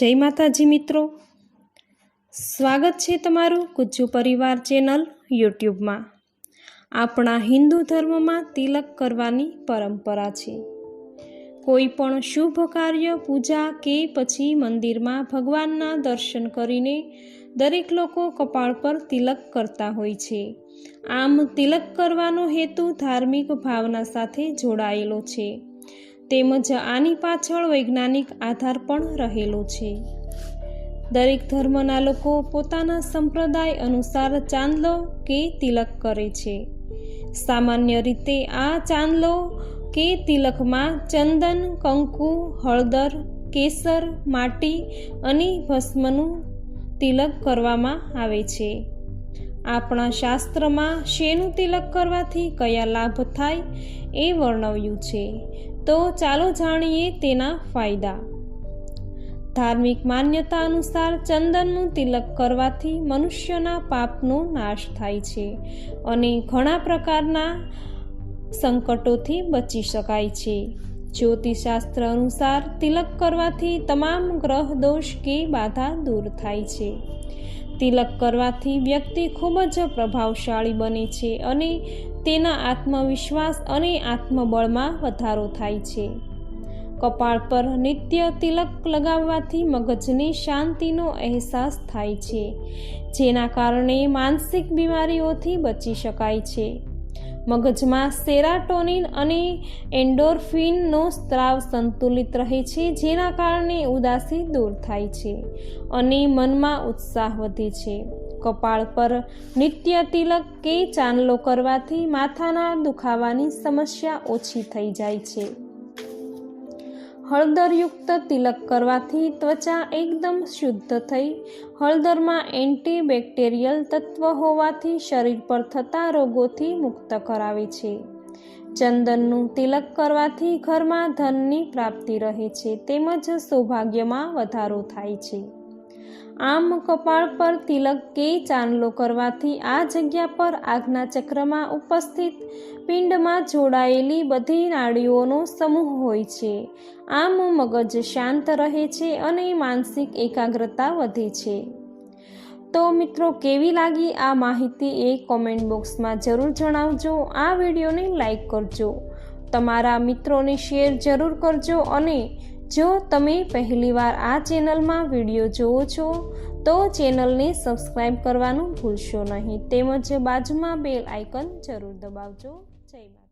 જય માતાજી મિત્રો. સ્વાગત છે તમારું ગુજ્જુ પરિવાર ચેનલ યુટ્યુબમાં. આપણા હિન્દુ ધર્મમાં તિલક કરવાની પરંપરા છે. કોઈ પણ શુભ કાર્ય, પૂજા કે પછી મંદિરમાં ભગવાનના દર્શન કરીને દરેક લોકો કપાળ પર તિલક કરતા હોય છે. આમ તિલક કરવાનો હેતુ ધાર્મિક ભાવના સાથે જોડાયેલો છે. તેમજ આની પાછળ વૈજ્ઞાનિક આધાર પણ રહેલો છે. દરેક ધર્મના લોકો પોતાના સંપ્રદાય અનુસાર ચાંદલો કે તિલક કરે છે. સામાન્ય રીતે આ ચાંદલો કે તિલકમાં ચંદન, કંકુ, હળદર, કેસર, માટી અને ભસ્મનું તિલક કરવામાં આવે છે. આપણા શાસ્ત્રમાં શેનું તિલક કરવાથી કયા લાભ થાય એ વર્ણવ્યું છે. તો ચાલો જાણીએ તેના ફાયદા. ધાર્મિક માન્યતા અનુસાર ચંદનનું તિલક કરવાથી મનુષ્યના પાપનો નાશ થાય છે અને ઘણા પ્રકારના સંકટોથી બચી શકાય છે. જ્યોતિષશાસ્ત્ર અનુસાર તિલક કરવાથી તમામ ગ્રહ દોષ કે બાધા દૂર થાય છે. તિલક કરવાથી વ્યક્તિ ખૂબ જ પ્રભાવશાળી બને છે અને તેના આત્મવિશ્વાસ અને આત્મબળમાં વધારો થાય છે. કપાળ પર નિત્ય તિલક લગાવવાથી મગજને શાંતિનો અહેસાસ થાય છે, જેના કારણે માનસિક બીમારીઓથી બચી શકાય છે. મગજમાં સેરાટોનિન અને એન્ડોર્ફિનનો સ્ત્રાવ સંતુલિત રહે છે, જેના કારણે ઉદાસી દૂર થાય છે અને મનમાં ઉત્સાહ વધે છે. કપાળ પર નિત્ય તિલક કે ચાંદલો કરવાથી માથાના દુખાવાની સમસ્યા ઓછી થઈ જાય છે. હળદરયુક્ત તિલક કરવાથી ત્વચા એકદમ શુદ્ધ થઈ, હળદરમાં એન્ટીબેક્ટેરિયલ તત્વ હોવાથી શરીર પર થતા રોગોથી મુક્ત કરાવે છે. ચંદનનું તિલક કરવાથી ઘરમાં ધનની પ્રાપ્તિ રહે છે, તેમજ સૌભાગ્યમાં વધારો થાય છે. આમ કપાળ પર તિલક કે ચાંદલો કરવાથી આ જગ્યા પર આજ્ઞા ચક્રમાં ઉપસ્થિત પિંડમાં જોડાયેલી બધી નાડીઓનો સમૂહ હોય છે. આમ મગજ શાંત રહે છે અને માનસિક એકાગ્રતા વધે છે. તો મિત્રો, કેવી લાગી આ માહિતી એ કોમેન્ટ બોક્સમાં જરૂર જણાવજો. આ વિડીયોને લાઈક કરજો. તમારા મિત્રોને શેર જરૂર કરજો અને જો તમે પહેલીવાર આ ચેનલમાં વીડિયો જુઓ છો, તો ચેનલને સબસ્ક્રાઈબ કરવાનું ભૂલશો નહીં. તેમજ બાજુમાં બેલ આઇકન જરૂર દબાવજો. જય